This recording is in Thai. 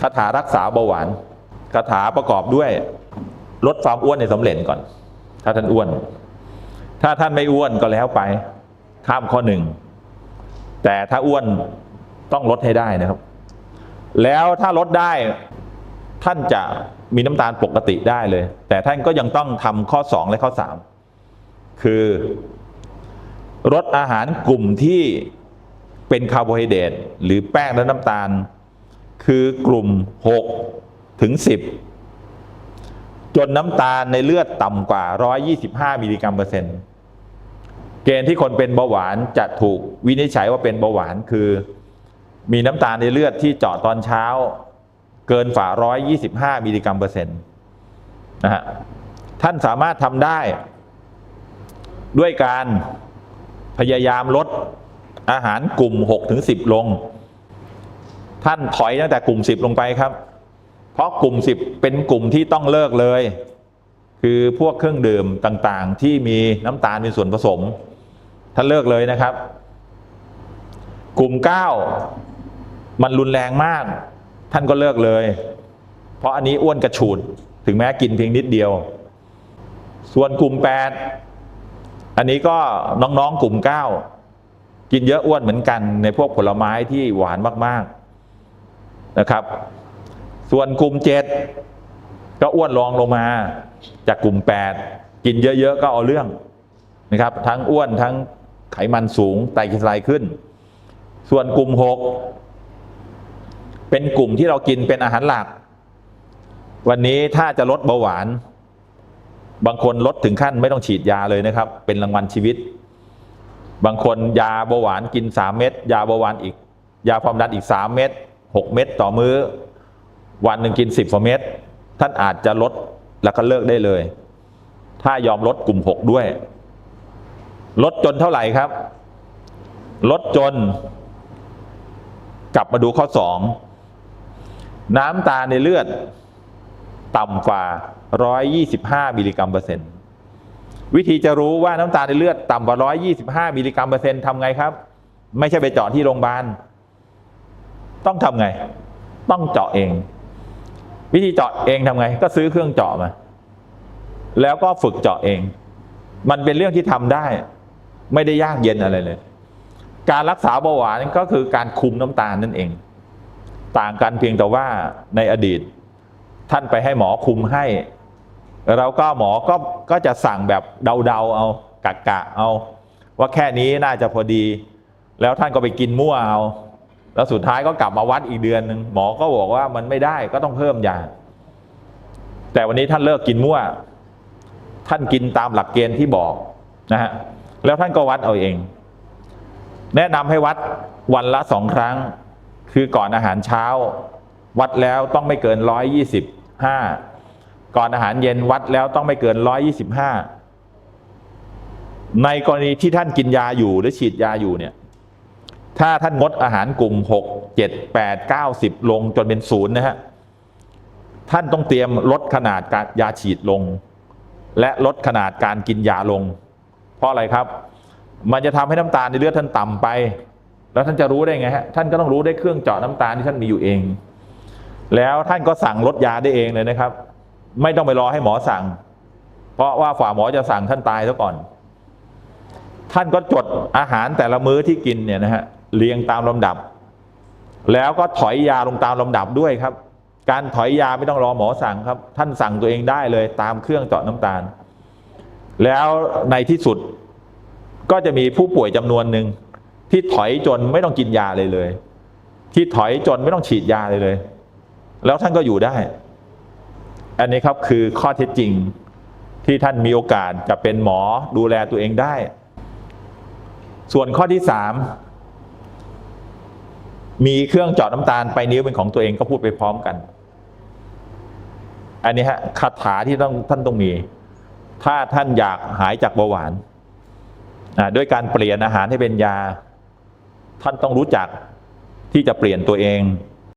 คาถารักษาเบาหวานคาถาประกอบด้วยลดความอ้วนในสำเร็จก่อน ถ้าท่านอ้วน ถ้าท่านไม่อ้วนก็แล้วไป ข้ามข้อหนึ่ง แต่ถ้าอ้วนต้องลดให้ได้นะครับ แล้วถ้าลดได้ท่านจะมีน้ำตาลปกติได้เลย แต่ท่านก็ยังต้องทำข้อ 2 และข้อ 3 คือลดอาหารกลุ่มที่เป็นคาร์โบไฮเดรตหรือแป้งและน้ำตาล คือกลุ่ม 6 ถึง 10 จนน้ำตาลในเลือดต่ำกว่า 125 มิลลิกรัมเปอร์เซ็นต์ เกณฑ์ที่คนเป็นเบาหวานจะถูกวินิจฉัยว่าเป็นเบาหวานคือ มีน้ำตาลในเลือดที่เจาะตอนเช้า เกินฝ่า 125 มิลลิกรัมเปอร์เซ็นต์นะฮะ ท่านสามารถทำได้ด้วยการพยายามลดอาหารกลุ่ม6ถึง10 ลง ท่านถอยตั้งแต่กลุ่ม 10 ลงไปครับ เพราะกลุ่ม 10 เป็นกลุ่มที่ต้องเลิกเลย คือพวกเครื่องดื่มต่างๆ ที่มีน้ำตาลเป็นส่วนผสม ท่านเลิกเลยนะครับ กลุ่ม 9 มันรุนแรงมาก ท่านก็เลิกเลย เพราะอันนี้อ้วนกระฉูดถึงแม้กินเพียงนิดเดียว ส่วนกลุ่ม 8 อันนี้ก็น้องๆกลุ่ม 9 กินเยอะอ้วนเหมือนกันในพวกผลไม้ที่หวานมากๆ นะครับ ส่วนกลุ่ม 7 ก็อ้วนรองลงมา จากกลุ่ม 8 กินเยอะๆ ก็เอาเรื่องนะครับ ทั้งอ้วนทั้งไขมันสูงไตกลีเซอไรด์ขึ้น ส่วนกลุ่ม 6 เป็นกลุ่มที่เรากินเป็นอาหารหลัก วันนี้ถ้าจะลดเบาหวาน บางคนลดถึงขั้นไม่ต้องฉีดยาเลยนะครับ เป็นรางวัลชีวิต บางคนยาเบาหวานกิน 3 เม็ดยาเบาหวานอีก ยาความดันอีก 3 เม็ด 6 เม็ดต่อมื้อ วันหนึ่งกิน 10กว่าเม็ดท่านอาจจะลดแล้วก็เลิกได้เลย ถ้ายอมลดกลุ่ม 6 ด้วย ลดจนเท่าไหร่ครับ ลดจน กลับมาดูข้อ 2 น้ำตาในเลือด ต่ำกว่า 125 มิลลิกรัมเปอร์เซ็นต์วิธีจะรู้ว่าน้ำตาลในเลือดต่ำกว่า 125 มิลลิกรัมเปอร์เซ็นต์ทำไงครับ ไม่ใช่ไปเจาะที่โรงพยาบาล ต้องทำไง ต้องเจาะเอง วิธีเจาะเองทำไง ก็ซื้อเครื่องเจาะมา แล้วก็ฝึกเจาะเอง มันเป็นเรื่องที่ทำได้ ไม่ได้ยากเย็นอะไรเลย การรักษาเบาหวานก็คือการคุมน้ำตาลนั่นเอง ต่างกันเพียงแต่ว่าในอดีต ท่านไปให้หมอคุมให้เราก็หมอก็ก็จะสั่งแบบเดาๆเอากะกะเอา ว่าแค่นี้น่าจะพอดี แล้วท่านก็ไปกินมั่วเอา แล้วสุดท้ายก็กลับมาวัดอีกเดือนหนึ่งหมอก็บอกว่ามันไม่ได้ก็ต้องเพิ่มยา แต่วันนี้ท่านเลิกกินมั่ว ท่านกินตามหลักเกณฑ์ที่บอกนะฮะแล้วท่านก็วัดเอาเอง แนะนำให้วัดวันละสองครั้ง คือก่อนอาหารเช้า วัดแล้วต้องไม่เกินร้อยยี่สิบห้าก่อนอาหารเย็นวัดแล้วต้องไม่เกินร้อยยี่สิบห้าในกรณีที่ท่านกินยาอยู่หรือฉีดยาอยู่เนี่ย ถ้าท่านงดอาหารกลุ่มหกเจ็ดแปดเก้าสิบลงจนเป็นศูนย์นะฮะ ท่านต้องเตรียมลดขนาดการยาฉีดลง และลดขนาดการกินยาลง เพราะอะไรครับ มันจะทำให้น้ำตาลในเลือดท่านต่ำไป แล้วท่านจะรู้ได้ไงฮะ ท่านก็ต้องรู้ได้เครื่องเจาะน้ำตาลที่ท่านมีอยู่เอง แล้วท่านก็สั่งลดยาได้เองเลยนะครับ ไม่ต้องไปรอให้หมอสั่ง เพราะว่าฝ่าหมอจะสั่งท่านตายซะก่อน ท่านก็จดอาหารแต่ละมื้อที่กินเนี่ยนะฮะ เรียงตามลำดับ แล้วก็ถอยยาลงตามลำดับด้วยครับ การถอยยาไม่ต้องรอหมอสั่งครับ ท่านสั่งตัวเองได้เลยตามเครื่องเจาะน้ำตาล แล้วในที่สุดก็จะมีผู้ป่วยจำนวนหนึ่งที่ถอยจนไม่ต้องกินยาเลยเลย ที่ถอยจนไม่ต้องฉีดยาเลยเลย แล้วท่านก็อยู่ได้ อันนี้ครับคือข้อเท็จจริงที่ท่านมีโอกาสจะเป็นหมอดูแลตัวเองได้ ส่วนข้อที่สาม มีเครื่องเจาะน้ำตาลไปนิ้วเป็นของตัวเองก็พูดไปพร้อมกัน อันนี้ฮะคาถาที่ต้องท่านต้องมี ถ้าท่านอยากหายจากเบาหวานด้วยการเปลี่ยนอาหารให้เป็นยา ท่านต้องรู้จักที่จะเปลี่ยนตัวเอง